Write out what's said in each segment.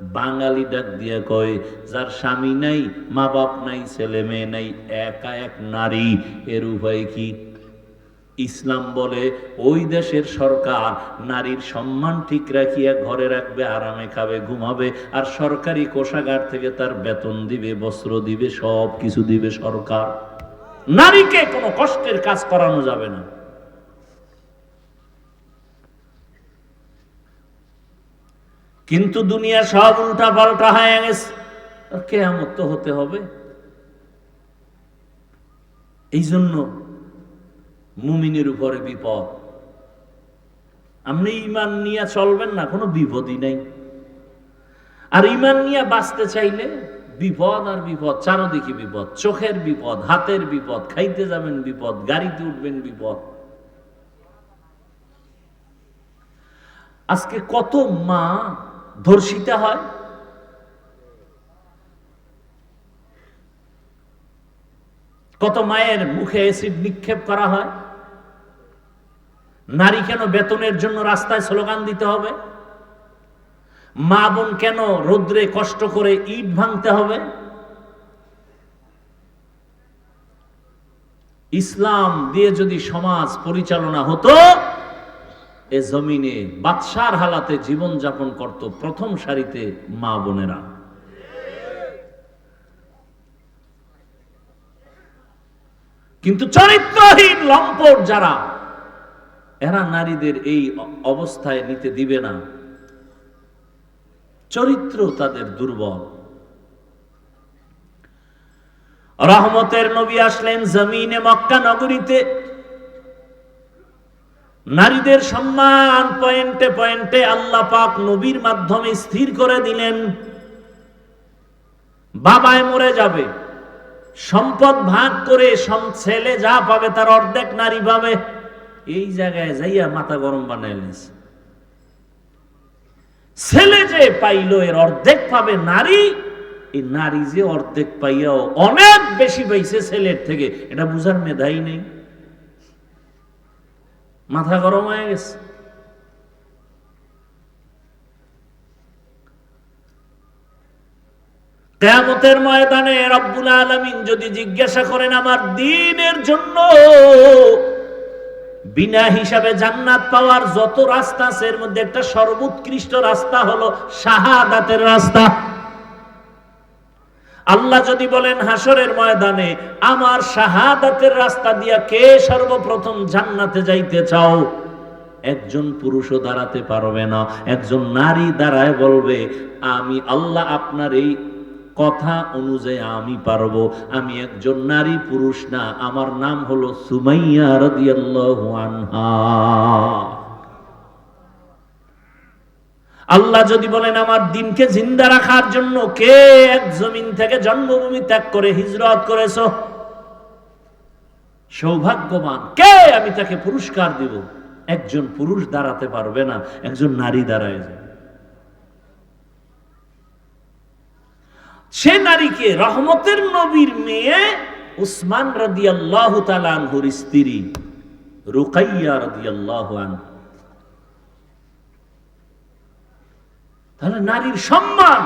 বাঙালি ডাক দিয়ে কয়, যার স্বামী নাই মা বাপ নাই, ছেলে মেয়ে নাই, একা এক নারী, এর উপায় কি? ইসলাম বলে, ওই দেশের সরকার নারীর সম্মান ঠিক রাখিয়া ঘরে রাখবে, আরামে খাবে, ঘুমাবে, আর সরকারি কোষাগার থেকে তার বেতন দিবে, বস্ত্র দিবে সব কিছু দিবে সরকার। নারীকে কোনো কষ্টের কাজ করানো যাবে না। কিন্তু দুনিয়া সব উল্টা পাল্টা হয়ে গেছে। আর কেয়ামত তো হতে হবে। এই জন্য মুমিনের উপরে বিপদ। আপনি ইমান নিয়ে চলবেন না, কোনো বিপদই নেই। আর ইমান নিয়ে বাঁচতে চাইলে বিপদ আর বিপদ, চারদিকে বিপদ, চোখের বিপদ, হাতের বিপদ, খাইতে যাবেন বিপদ, গাড়িতে উঠবেন বিপদ। আজকে কত মা ধর্ষিতা হয়। কত মায়ের মুখে এসিড নিক্ষেপ করা হয়। নারী কেন বেতনের জন্য রাস্তায় স্লোগান দিতে হবে? মা বোন কেন রোদ্রে কষ্ট করে ইট ভাঙতে হবে? ইসলাম দিয়ে যদি সমাজ পরিচালনা হতো এ জমিনে বাদশার হালাতে জীবন যাপন করত প্রথম সারিতে মা বোনেরা। কিন্তু চরিত্রহীন লম্পট যারা, এরা নারীদের এই অবস্থায় নিতে দিবে না। চরিত্র তাদের দুর্বল। রহমতের নবী আসলেন জমিনে মক্কা নগরীতে। নারীদের সম্মান পয়েন্টে পয়েন্টে আল্লাহ পাক নবীর মাধ্যমে স্থির করে দিলেন। বাবায় মরে যাবে, সম্পদ ভাগ করে সম- ছেলে যা পাবে তার অর্ধেক নারী পাবে। এই জায়গায় যাইয়া মাথা গরম বানাইলিস ছেলে যে পাইল এর অর্ধেক পাবে নারী, এই নারী যে অর্ধেক পাইয়াও অনেক বেশি পাইছে ছেলের থেকে। এটা বুঝার মেধাই নেই। মাথা গরম হয়ে গেছে। কেয়ামতের ময়দানে রব্বুল আলমিন যদি জিজ্ঞাসা করেন, আমার দিনের জন্য বিনা হিসাবে জান্নাত পাওয়ার যত রাস্তা আছে, এর মধ্যে একটা সর্বোৎকৃষ্ট রাস্তা হলো শাহাদাতের রাস্তা। আল্লাহ যদি বলেন হাসরের ময়দানে, আমার শাহাদাতের রাস্তা দিয়া কে সর্বপ্রথম জান্নাতে যাইতে চাও? একজন পুরুষও দাঁড়াতে পারবে না। একজন নারী দাঁড়ায় বলবে, আমি আল্লাহ আপনার এই কথা অনুযায়ী আমি পারব। আমি একজন নারী পুরুষ না। আমার নাম হলো সুমাইয়া রাদিয়াল্লাহু আনহা। আল্লাহ যদি বলেন, আমার দিনকে জিন্দা রাখার জন্য কে এক জমিন থেকে জন্মভূমি ত্যাগ করে হিজরত করেছ? সৌভাগ্যবান। কে? আমি তাকে পুরস্কার দিব। একজন পুরুষ দাঁড়াতে পারবে না, একজন নারী দাঁড়ায় যাবে। সে নারীকে রহমতের নবীর মেয়ে উসমান রাদি আল্লাহ তালানহুর স্ত্রী রুকাইয়া রাদি আল্লাহ তাহলে নারীর সম্মান।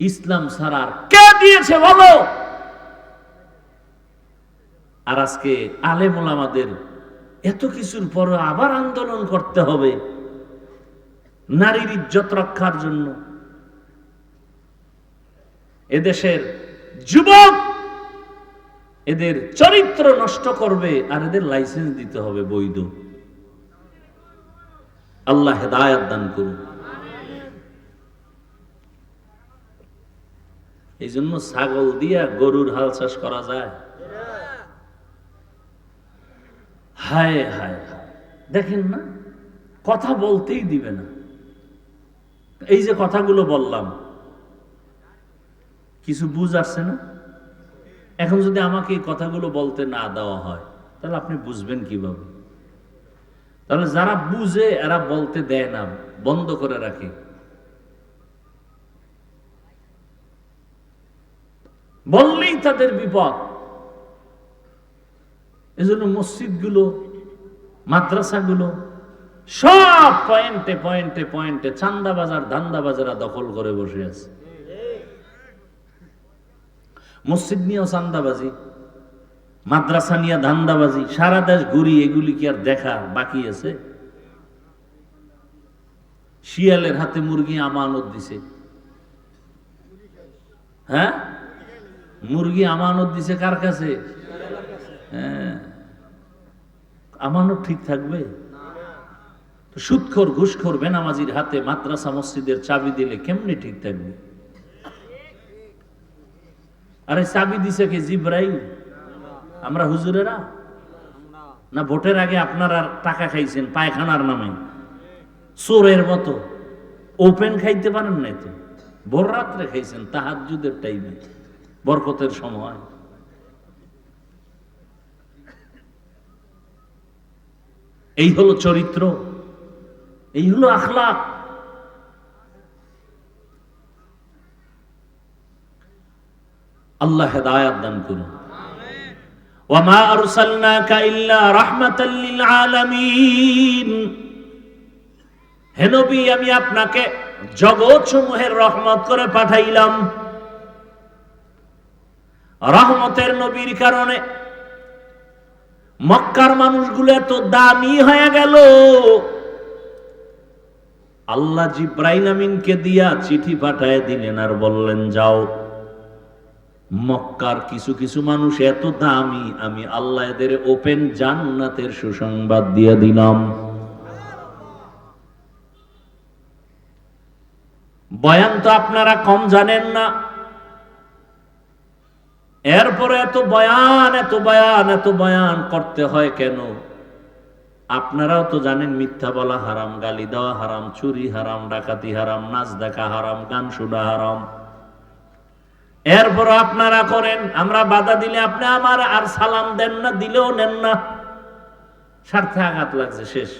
ইসলাম ছাড়ার কে দিয়েছে বলো? আর আজকে আলেম ওলামাদের এত কিছুর পর আবার আন্দোলন করতে হবে নারীর ইজ্জত রক্ষার জন্য। এদেশের যুবক এদের চরিত্র নষ্ট করবে আর এদের লাইসেন্স দিতে হবে বৈধ। আল্লাহ হেদায়াত দান করুন। এই জন্য ছাগল দিয়া গরুর হাল চাষ করা যায়। হায় হায়। দেখেন না, কথা বলতেই দিবে না। এই যে কথাগুলো বললাম, কিছু বুঝ আসছে না? এখন যদি আমাকে এই কথাগুলো বলতে না দেওয়া হয়, তাহলে আপনি বুঝবেন কীভাবে? তাহলে যারা বুঝে, এরা বলতে দেয় না, বন্ধ করে রাখে। বললেই তাদের বিপদ। এজন্য মসজিদগুলো, মাদ্রাসাগুলো, সব পয়েন্টে পয়েন্টে পয়েন্টে চান্দা বাজার, ধান্দা বাজারা দখল করে বসে আছে। মসজিদ নিয়েও চান্দাবাজি। মাদ্রাসা নিয়ে ধান্দাবাজি, সারা দেশ ঘুরি এগুলি কি আর দেখা বাকি আছে? শিয়ালের হাতে মুরগি আমানত দিছে। হ্যাঁ? মুরগি আমানত দিছে কার কাছে? হ্যাঁ। আমানত ঠিক থাকবে? সুৎখোর, ঘুষখোর, বেনামাজির হাতে মাদ্রাসা মসজিদের চাবি দিলে কেমনে ঠিক থাকবে? আরে চাবি দিছে কে? জিব্রাইল। আমরা হুজুরেরা? না, ভোটের আগে আপনারা টাকা খাইছেন, পায়খানার নামে। চোরের মতো। ওপেন খাইতে পারেন নাই তো? ভোর রাত্রে খাইছেন তাহাজুদের টাইমে, বরকতের সময়। এই হলো চরিত্র, এই হলো আখলাক। আল্লাহ হেদায়াত দান করুন। ওয়ামা আরসালনাকা ইল্লা রাহমাতাল লিল আলামিন আমি আপনাকে জগৎ সমূহের রহমত করে পাঠাইলাম। রহমতের নবীর কারণে মক্কার মানুষগুলো এত দামি হয়ে গেল। আল্লাহ জিব্রাইল আমিনকে দিয়া চিঠি পাঠায় দিলেন আর বললেন, যাও। মক্কার কিছু কিছু মানুষ এত দামি, আমি আল্লাহ এদের ওপেন জান্নাতের সুসংবাদ দিয়ে দিলাম। বয়ান তো আপনারা কম জানেন না। এরপরে এত বয়ান এত বয়ান এত বয়ান করতে হয় কেন? আপনারাও তো জানেন মিথ্যা বলা হারাম, গালি দেওয়া হারাম, চুরি হারাম, ডাকাতি হারাম, নাচ দেখা হারাম, গান শোনা হারাম। এরপর আপনারা করেন, আমরা বাধা দিলে আপনি আমার আর সালাম দেন না, দিলেও নেন না। স্বার্থে আঘাত লাগছে, শেষ।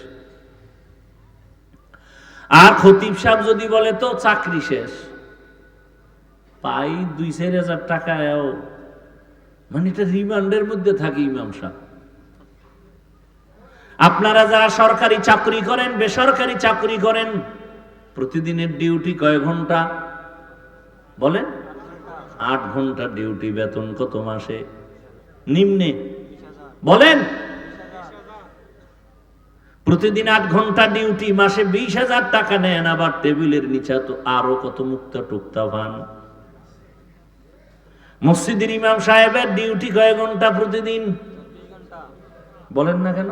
আর খতিব সাহেব যদি বলে, তো চাকরি শেষ। পাই দুই চার হাজার টাকা মানে এটা রিমান্ডের মধ্যে থাকে ইমাম সাহেব। আপনারা যারা সরকারি চাকরি করেন, বেসরকারি চাকরি করেন, প্রতিদিনের ডিউটি কয় ঘণ্টা? বলেন। আট ঘণ্টা ডিউটি বেতন কত মাসে? নিম্নে। বলেন। প্রতিদিন আট ঘণ্টা ডিউটি, মাসে বিশ হাজার টাকা নেন, আবার টেবিলের নিচে তো আরও কত মুক্তা টুকতা পান মসজিদের ইমাম সাহেবের ডিউটি কয় ঘণ্টা প্রতিদিন? বলেন না কেন?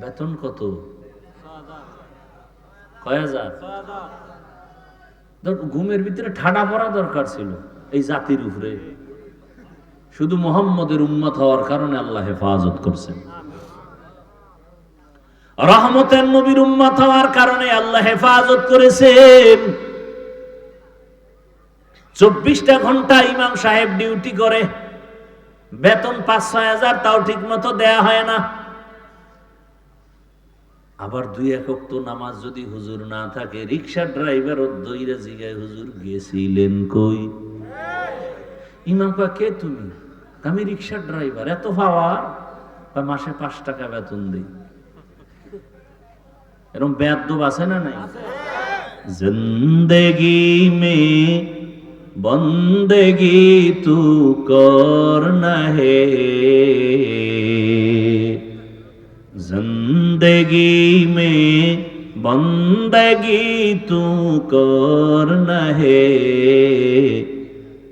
বেতন কত? কয় হাজার? ঘুমের ভিতরে ঠাডা পড়া দরকার ছিল, এই জাতির উপরে। শুধু মোহাম্মদের উম্মত হওয়ার কারণে আল্লাহ হেফাজত করছেন। রহমতের নবীর উম্মত হওয়ার কারণে আল্লাহ হেফাজত করেছেন। চব্বিশটা ঘণ্টা ইমাম সাহেব ডিউটি করে, বেতন পাঁচ ছয় হাজার, তাও ঠিক মতো দেয়া হয় না। আবার দুই একক তো নামাজ যদি হুজুর না থাকে, রিক্সা ড্রাইভার দইরা জিগায়, হুজুর গেছিলেন কই? ইমাম কয়, কে তুমি? আমি রিক্সা ড্রাইভার, এত পাওয়ার? কয়, মাসে পাঁচ টাকা বেতন দিই। এরকম বেদ্য আছে না নাই? জিন্দগি মে বন্দেগি তু কর না হে زندگی میں بندگی تو کرنا ہے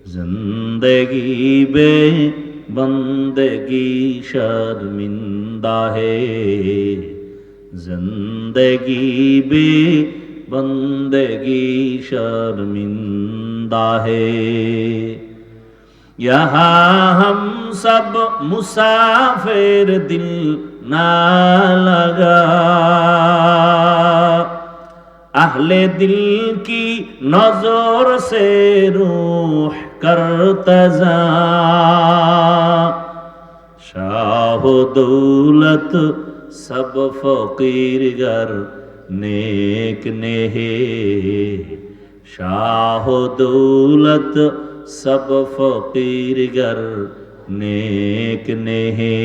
زندگی بے بندگی شرمندہ ہے زندگی بے بندگی شرمندہ ہے یہاں ہم سب مسافر دل نہ لگا اہل دل کی نظر سے روح کرتزا شاہ دولت سب فقیر گر، نیک نہے شاہ دولت سب فقیر گر، نیک نہے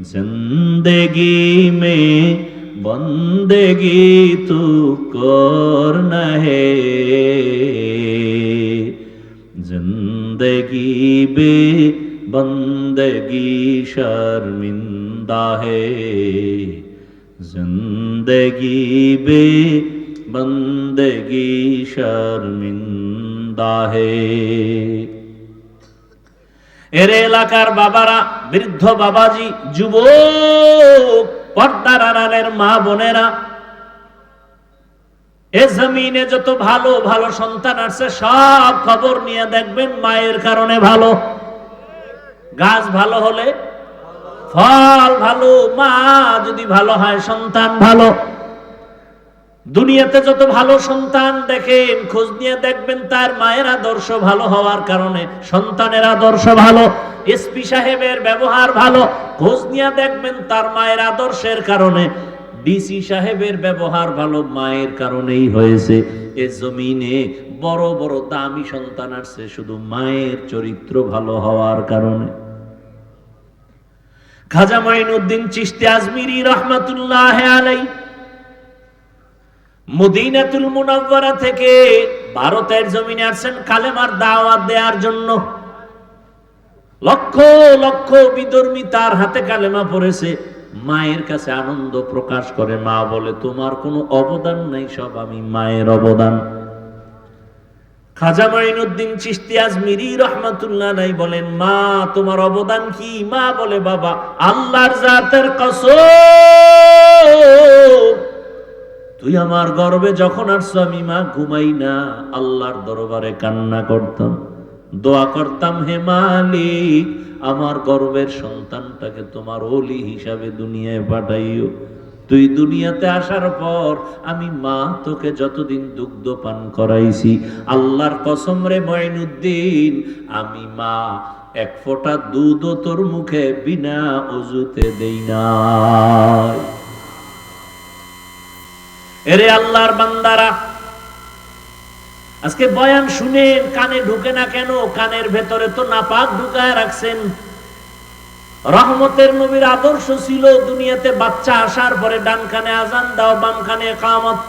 زندگی میں بندگی تو کرنا ہے۔ زندگی بے بندگی شرمندہ ہے۔ زندگی بے بندگی شرمندہ ہے۔ এর এলাকার বাবারা, বৃদ্ধ বাবাজি, যুবক পর্দার আড়ালের মা বোনেরা, এ জমিনে যত ভালো ভালো সন্তান আছে, সব খবর নিয়ে দেখবেন মায়ের কারণে ভালো। গাছ ভালো হলে ফল ভালো, মা যদি ভালো হয়, সন্তান ভালো। দুনিয়াতে যত ভালো সন্তান দেখেন, খোঁজ নিয়ে দেখবেন তার মায়ের আদর্শ ভালো হওয়ার কারণে সন্তানের আদর্শ ভালো এসপি সাহেবের ব্যবহার ভালো, খোঁজ নিয়ে দেখবেন তার মায়ের আদর্শের কারণে ডিসি সাহেবের ব্যবহার ভালো মায়ের কারণেই হয়েছে। এ জমিনে বড় বড় দামি সন্তান আসছে, শুধু মায়ের চরিত্র ভালো হওয়ার কারণে। খাজা মাইনুদ্দিন চিশতি আজমিরি রহমাতুল্লাহ আলাই মদিনাতুল মুনাওয়ারা থেকে ভারতের জমিনে আসছেন কালেমার দাওয়াত দেওয়ার জন্য। লক্ষ লক্ষ বিধর্মী তার হাতে কালেমা পড়েছে, মায়ের কাছে আনন্দ প্রকাশ করে, মা বলে, তোমার কোনো অবদান নাই সব আমি মায়ের অবদান। খাজা মাইনুদ্দিন চিশতি আজমিরি রহমাতুল্লাহ নাই বলেন, মা, তোমার অবদান কি? মা বলে, বাবা, আল্লাহর জাতের কসম। তুই আমার গর্বে যখন আসছো, আমি মা ঘুমাই না। আল্লাহর দরবারে কান্না করতাম। দোয়া করতাম, হে মালিক, আমার গর্বের সন্তানটাকে তোমার ওলি হিসাবে দুনিয়ায় পাঠাইও। তুই দুনিয়াতে আসার পর আমি মা তোকে যতদিন দুগ্ধ পান করাইছি, আল্লাহর কসম রে মঈনুদ্দিন, আমি মা এক ফোঁটা দুধও তোর মুখে বিনা অজুতে দেই না এরে আল্লাহর বান্দারা, আজকে বয়ান শুনেন কানে ঢুকে না কেন? কানের ভেতরে তো নাপাক ঢুকায় রাখছেন। রহমতের নবীর আদর্শ ছিল দুনিয়াতে বাচ্চা আসার পরে ডান কানে আজান দাও বাম কানে কামত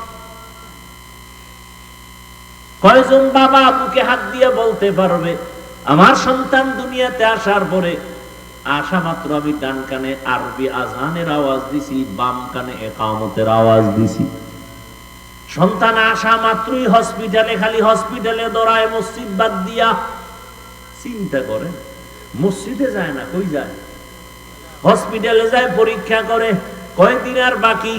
কয়জন বাবা বুকে হাত দিয়ে বলতে পারবে, আমার সন্তান দুনিয়াতে আসার পরে আসা মাত্র আমি ডান কানে আরবি আজানের আওয়াজ দিছি বাম কানে একামতের আওয়াজ দিছি। সন্তান আসা মাত্রই হসপিটালে, খালি হসপিটালে দৌড়ায় মসজিদ বাদ দিয়া। চিন্তা করে, মসজিদে যায় না, কই যায়? হসপিটালে যায়, পরীক্ষা করে, কয়দিন আর বাকি?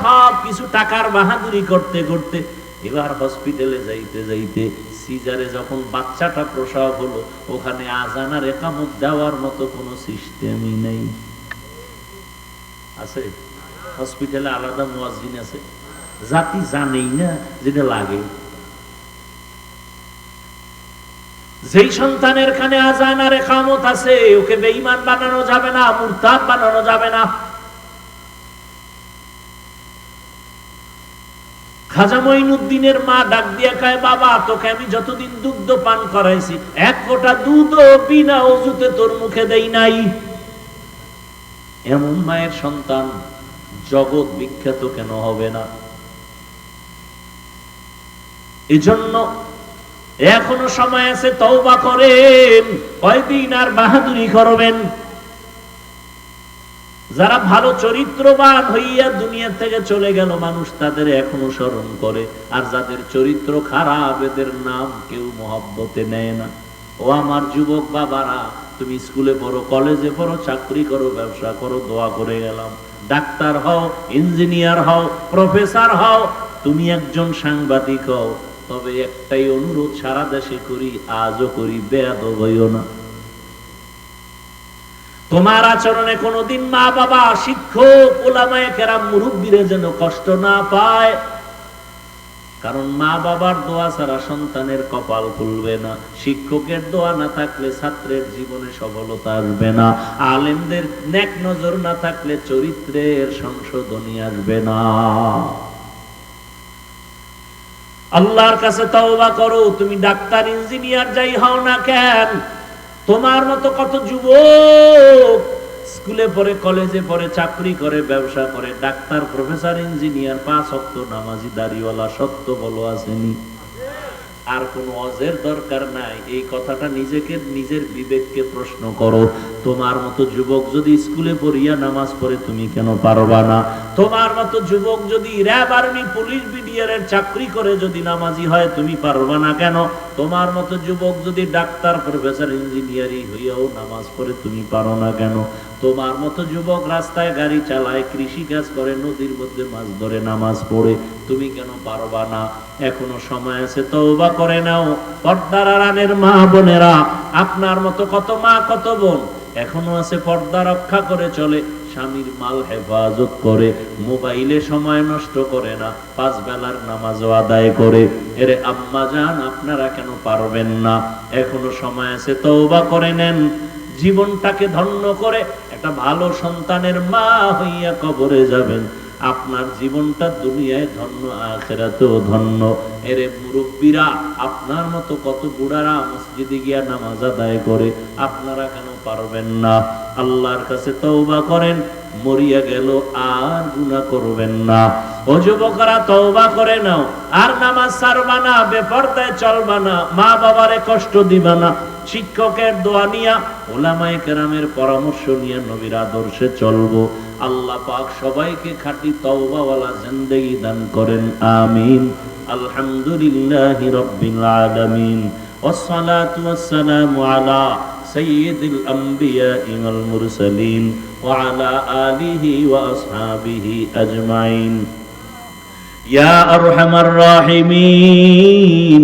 সব কিছু টাকার বাহাদুরি করতে করতে, এবার হসপিটালে যাইতে যাইতে সিজারে যখন বাচ্চাটা প্রসব হলো, ওখানে আজানার একামত দেওয়ার মতো কোনো সিস্টেমই নেই। আছে? হসপিটালে আলাদা মুয়াজ্জিন আছে। জাতি জানেই না যেটা লাগে। যেই সন্তানের খানে আজান আর একামত আছে, ওকে বেঈমান বানানো যাবে না, মুরতাদ বানানো যাবে না। খাজা মঈনুদ্দিনের মা ডাক দিয়া খায় বাবা, তোকে আমি যতদিন দুগ্ধ পান করাইছি, এক ফোঁটা দুধ বিনা অজুতে তোর মুখে দেই নাই। এমন মায়ের সন্তান জগৎ বিখ্যাত কেন হবে না? এজন্য এখনও সময় আছে তওবা করেন, কয়দিন আর বাহাদুরি করবেন। যারা ভালো চরিত্রবান হইয়া দুনিয়া থেকে চলে গেল, মানুষ তাদের এখনও স্মরণ করে। আর যাদের চরিত্র খারাপ, এদের নাম কেউ মহব্বতে নেয় না। ও আমার যুবক বাবারা, তুমি স্কুলে পড়ো, কলেজে পড়ো, চাকরি করো, ব্যবসা করো, দোয়া করে গেলাম। ডাক্তার হও, ইঞ্জিনিয়ার হও, প্রফেসর হও, তুমি একজন সাংবাদিক হও। তবে একটাই অনুরোধ, সারা দেশে করি, আজও করি বেয়াদ হইও না। তোমার আচরণে কোনোদিন মা বাবা শিক্ষক, ওলামায় কেরাম, মুরব্বীরে যেন কষ্ট না পায়। কারণ মা বাবার দোয়া ছাড়া সন্তানের কপাল খুলবে না। শিক্ষকের দোয়া না থাকলে ছাত্রের জীবনে সফলতা আসবে না। আলেমদের নেক নজর না থাকলে চরিত্রের সংশোধনী আসবে না। আল্লাহর কাছে তওবা করো, তুমি ডাক্তার, ইঞ্জিনিয়ার যাই হও না কেন, তোমার মতো কত যুবক স্কুলে পড়ে, কলেজে পড়ে, চাকরি করে, ব্যবসা করে, ডাক্তার, প্রফেসর, ইঞ্জিনিয়ার, পাঁচ অক্ত নামাজি, দাড়িওয়ালা সত্য বলো আসেনি। আর কোনো অজের দরকার নাই। এই কথাটা নিজেকে, নিজের বিবেককে প্রশ্ন করো। তোমার মতো যুবক যদি স্কুলে পড়িয়া নামাজ পড়ে, তুমি কেন পারবা না? তোমার মতো যুবক যদি র্যাব আর্মি, পুলিশ বিডিআরের চাকরি করে যদি নামাজি হয়, তুমি পারবা না কেন? তোমার মতো যুবক যদি ডাক্তার, প্রফেসর ইঞ্জিনিয়ারিং হইয়াও নামাজ পড়ে, তুমি পারো না কেন? তোমার মতো যুবক রাস্তায় গাড়ি চালায়, কৃষি কাজ করে, নদীর মধ্যে মাছ ধরে, নামাজ পড়ে। তুমি কেন পারবা না? এখনও সময় আছে, তওবা করে নাও। পর্দার আড়ালের মা বোনেরা, আপনার মতো কত মা, কত বোন, এখনও আছে পর্দা রক্ষা করে চলে। স্বামীর মাল হেফাজত করে, মোবাইলে সময় নষ্ট করে না, পাঁচ বেলার নামাজও আদায় করে। এরে আম্মা যান আপনারা কেন পারবেন না? এখনও সময় আছে, তওবা করে নেন। জীবনটাকে ধন্য করে একটা ভালো সন্তানের মা হইয়া কবরে যাবেন। আপনার জীবনটা দুনিয়ায় ধন্য, আখেরাতেও ধন্য। এরে মুরব্বীরা, আপনার মতো কত বুড়ারা মসজিদে গিয়া নামাজ আদায় করে, আপনারা কেন পারবেন না? আল্লাহর কাছে তওবা করেন, মরিয়া গেল, আর গুনাহ করবেন না। ও যুবকরা, তওবা করে নাও। আর নামাজ সারবা না, বেপরদায় চলবা না। মা বাবারে কষ্ট দিবা না। শিক্ষকের দোয়া নিয়া ওলামায়ে কেরামের পরামর্শ নিয়ে নবীর আদর্শে চলবো আল্লাহ পাক সবাইকে খাঁটি তওবাওয়ালা জিন্দেগি দান করেন আমিন আলহামদুলিল্লাহি রাব্বিল আলামিন والصلاة والسلام على سيد الأنبياء والمرسلين وعلى آله وأصحابه أجمعين يا أرحم الراحمين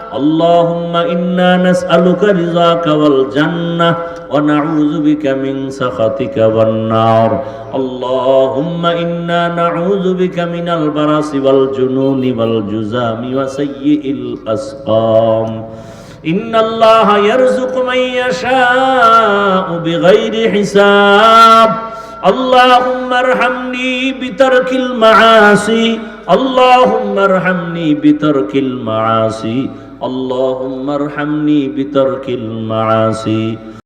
اللهم إنا نسألك رضاك والجنة ونعوذ بك من سخطك والنار اللهم إنا نعوذ بك من البرص والجنون والجزام وسيء الأسقام إن الله يرزق من يشاء بغير حساب اللهم ارحمني بترك المعاصي اللهم ارحمني بترك المعاصي اللهم ارحمني بترك المعاصي